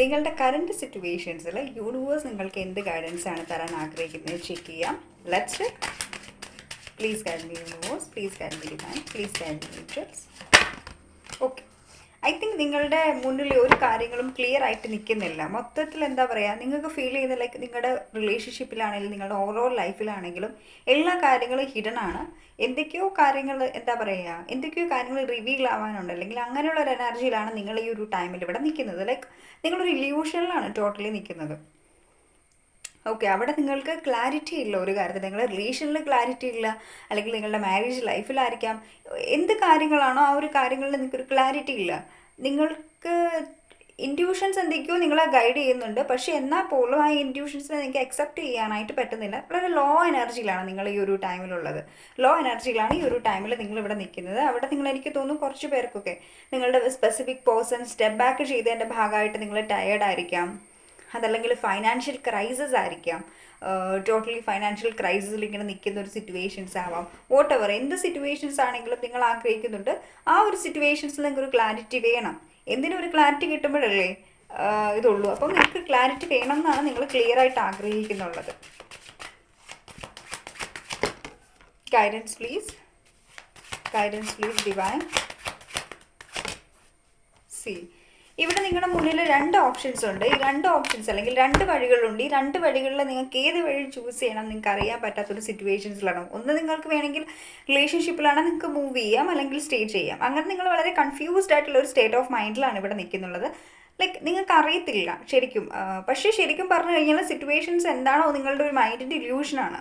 നിങ്ങളുടെ current സിറ്റുവേഷൻസിൽ universe നിങ്ങൾക്ക് എന്ത് ഗൈഡൻസ് ആണ് തരാൻ ആഗ്രഹിക്കുന്നത് ചെക്ക് ചെയ്യാം. Let's please guide me universe please guide me divine please guide me nature's okay I think നിങ്ങളുടെ മുന്നിൽ ഒരു കാര്യങ്ങളും ക്ലിയർ ആയിട്ട് നിൽക്കുന്നില്ല മൊത്തത്തിൽ എന്താ പറയുക നിങ്ങൾക്ക് ഫീൽ ചെയ്യുന്ന ലൈക്ക് നിങ്ങളുടെ റിലേഷൻഷിപ്പിലാണെങ്കിലും നിങ്ങളുടെ ഓരോ ലൈഫിലാണെങ്കിലും എല്ലാ കാര്യങ്ങളും ഹിഡൻ ആണ്. എന്തൊക്കെയോ കാര്യങ്ങൾ എന്താ പറയുക എന്തൊക്കെയോ കാര്യങ്ങൾ റിവീൽ ആവാനുണ്ട്. അല്ലെങ്കിൽ അങ്ങനെയുള്ള ഒരു എനർജിയിലാണ് നിങ്ങൾ ഈ ഒരു ടൈമിൽ ഇവിടെ നിൽക്കുന്നത് ലൈക്ക് നിങ്ങളൊരു ഇല്യൂഷനിലാണ് ടോട്ടലി നിൽക്കുന്നത് ഓക്കെ അവിടെ നിങ്ങൾക്ക് ക്ലാരിറ്റി ഇല്ല ഒരു കാര്യത്തിൽ നിങ്ങളുടെ റിലേഷനിൽ ക്ലാരിറ്റി ഇല്ല അല്ലെങ്കിൽ നിങ്ങളുടെ മാരേജ് ലൈഫിലായിരിക്കാം എന്ത് കാര്യങ്ങളാണോ ആ ഒരു കാര്യങ്ങളിൽ നിങ്ങൾക്കൊരു ക്ലാരിറ്റി ഇല്ല. നിങ്ങൾക്ക് ഇൻഡ്യൂഷൻസ് എന്തൊക്കെയോ നിങ്ങളെ ഗൈഡ് ചെയ്യുന്നുണ്ട്. പക്ഷേ എന്നാൽ പോലും ആ ഇൻഡ്യൂഷൻസിനെ നിങ്ങൾക്ക് അക്സെപ്റ്റ് ചെയ്യാനായിട്ട് പറ്റുന്നില്ല. വളരെ ലോ എനർജിയിലാണ് നിങ്ങൾ ഈ ഒരു ടൈമിലുള്ളത് ലോ എനർജിയിലാണ് ഈ ഒരു ടൈമിൽ നിങ്ങൾ ഇവിടെ നിൽക്കുന്നത്. അവിടെ നിങ്ങൾ എനിക്ക് തോന്നുന്നു കുറച്ച് പേർക്കൊക്കെ നിങ്ങളുടെ സ്പെസിഫിക് പേഴ്സൺ സ്റ്റെപ്പ് ബാക്ക് ചെയ്തതിന്റെ ഭാഗമായിട്ട് നിങ്ങൾ ടയേർഡ് ആയിരിക്കാം. അതല്ലെങ്കിൽ ഫൈനാൻഷ്യൽ ക്രൈസിസ് ആയിരിക്കാം. ടോട്ടലി ഫൈനാൻഷ്യൽ ക്രൈസിസിൽ ഇങ്ങനെ നിൽക്കുന്ന ഒരു സിറ്റുവേഷൻസ് ആവാം. വോട്ട് എവർ എന്ത് സിറ്റുവേഷൻസ് ആണെങ്കിലും നിങ്ങൾ ആഗ്രഹിക്കുന്നുണ്ട്. ആ ഒരു സിറ്റുവേഷൻസിൽ നിങ്ങൾക്ക് ഒരു ക്ലാരിറ്റി വേണം. എന്തിനും ഒരു ക്ലാരിറ്റി കിട്ടുമ്പോഴല്ലേ ഇതുള്ളൂ. അപ്പം നിങ്ങൾക്ക് ക്ലാരിറ്റി വേണം എന്നാണ് നിങ്ങൾ ക്ലിയർ ആയിട്ട് ആഗ്രഹിക്കുന്നുള്ളത്. Guidance please guidance please divine C ഇവിടെ നിങ്ങളുടെ മുന്നിൽ രണ്ട് ഓപ്ഷൻസ് ഉണ്ട്. ഈ രണ്ട് ഓപ്ഷൻസ് അല്ലെങ്കിൽ രണ്ട് വഴികളുണ്ട്. ഈ രണ്ട് വഴികളിൽ നിങ്ങൾക്ക് ഏത് വഴി ചൂസ് ചെയ്യണം നിങ്ങൾക്ക് അറിയാൻ പറ്റാത്തൊരു സിറ്റുവേഷൻസിലാണ് ഒന്ന് നിങ്ങൾക്ക് വേണമെങ്കിൽ റിലേഷൻഷിപ്പിലാണ് നിങ്ങൾക്ക് മൂവ് ചെയ്യാം. അല്ലെങ്കിൽ സ്റ്റേ ചെയ്യാം. അങ്ങനെ നിങ്ങൾ വളരെ കൺഫ്യൂസ്ഡ് ആയിട്ടുള്ള ഒരു സ്റ്റേറ്റ് ഓഫ് മൈൻഡിലാണ് ഇവിടെ നിൽക്കുന്നുള്ളത്. ലൈക്ക് നിങ്ങൾക്ക് അറിയത്തില്ല ശരിക്കും പക്ഷേ ശരിക്കും പറഞ്ഞു കഴിഞ്ഞാൽ സിറ്റുവേഷൻസ് എന്താണോ നിങ്ങളുടെ ഒരു മൈൻഡിന്റെ ഇല്യൂഷനാണ്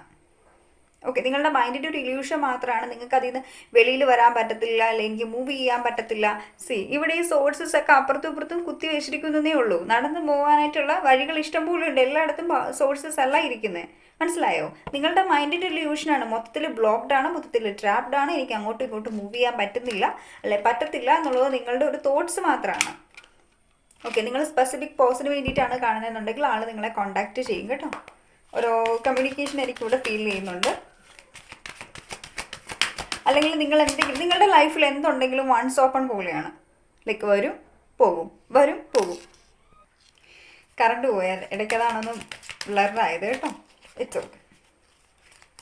ഓക്കെ നിങ്ങളുടെ മൈൻഡിന്റെ ഒരു ഇല്യൂഷൻ മാത്രമാണ് നിങ്ങൾക്ക് അതിൽ നിന്ന് വെളിയിൽ വരാൻ പറ്റത്തില്ല അല്ലെങ്കിൽ മൂവ് ചെയ്യാൻ പറ്റത്തില്ല. സി ഇവിടെ ഈ സോഴ്സസ് ഒക്കെ അപ്പുറത്തും ഇപ്പുറത്തും കുത്തി വെച്ചിരിക്കുന്നതേ ഉള്ളൂ. നടന്നു പോകാനായിട്ടുള്ള വഴികൾ ഇഷ്ടം പോലെ ഉണ്ട്. എല്ലായിടത്തും സോഴ്സസ് അല്ല ഇരിക്കുന്നത് മനസ്സിലായോ? നിങ്ങളുടെ മൈൻഡിന്റെ ഇല്യൂഷനാണ് മൊത്തത്തിൽ ബ്ലോക്ക്ഡ് ആണ്. മൊത്തത്തിൽ ട്രാപ്ഡ് ആണ് എനിക്ക് അങ്ങോട്ടും ഇങ്ങോട്ടും മൂവ് ചെയ്യാൻ പറ്റുന്നില്ല അല്ലെ പറ്റത്തില്ല എന്നുള്ളത് നിങ്ങളുടെ ഒരു തോട്ട്സ് മാത്രമാണ് ഓക്കെ നിങ്ങൾ സ്പെസിഫിക് പേഴ്സിന് വേണ്ടിയിട്ടാണ് കാണുന്നതെന്നുണ്ടെങ്കിൽ ആൾ നിങ്ങളെ കോൺടാക്റ്റ് ചെയ്യും കേട്ടോ. ഒരു കമ്മ്യൂണിക്കേഷൻ എനിക്ക് ഇവിടെ ഫീൽ ചെയ്യുന്നുണ്ട്. അല്ലെങ്കിൽ നിങ്ങൾ എന്തെങ്കിലും നിങ്ങളുടെ ലൈഫിൽ എന്തുണ്ടെങ്കിലും വൺസ് ഓപ്പൺ പോലെയാണ്. ലൈക്ക് വരും പോകും വരും പോകും. കറണ്ട് പോയാൽ ഇടയ്ക്കതാണൊന്നും ബ്ലറായത് കേട്ടോ. It's okay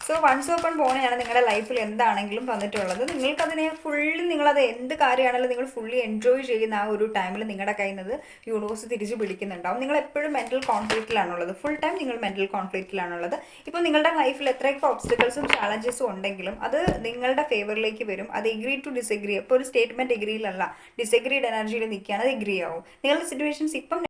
so once open പോണെയാണ് നിങ്ങളുടെ ലൈഫിൽ എന്താണെങ്കിലും വന്നിട്ടുള്ളത്. നിങ്ങൾക്കതിനെ ഫുള്ളി നിങ്ങളത് എന്ത് കാര്യമാണെങ്കിലും നിങ്ങൾ ഫുള്ളി എൻജോയ് ചെയ്യുന്ന ആ ഒരു ടൈമിൽ നിങ്ങളുടെ കയ്യിൽ നിന്ന് യൂണിവേഴ്സ് തിരിച്ച് വിളിക്കുന്നുണ്ടാവും. നിങ്ങൾ എപ്പോഴും മെന്റൽ കോൺഫ്ലിക്റ്റിലാണുള്ളത് ഫുൾ ടൈം നിങ്ങൾ മെന്റൽ കോൺഫ്ലിക്റ്റിലാണുള്ളത് ഇപ്പോൾ നിങ്ങളുടെ ലൈഫിൽ എത്രയൊക്കെ ഓബ്സ്റ്റിക്കൽസും ചാലഞ്ചസും ഉണ്ടെങ്കിലും അത് നിങ്ങളുടെ ഫേവറിലേക്ക് വരും. അത് എഗ്രി ടു ഡിസഗ്രി ഇപ്പോൾ ഒരു സ്റ്റേറ്റ്മെന്റ് എഗ്രിയിലല്ല ഡിസഗ്രീഡ് എനർജിയിൽ നിൽക്കുകയാണ്. അത് എഗ്രി ആവും. നിങ്ങളുടെ സിറ്റുവേഷൻസ് ഇപ്പം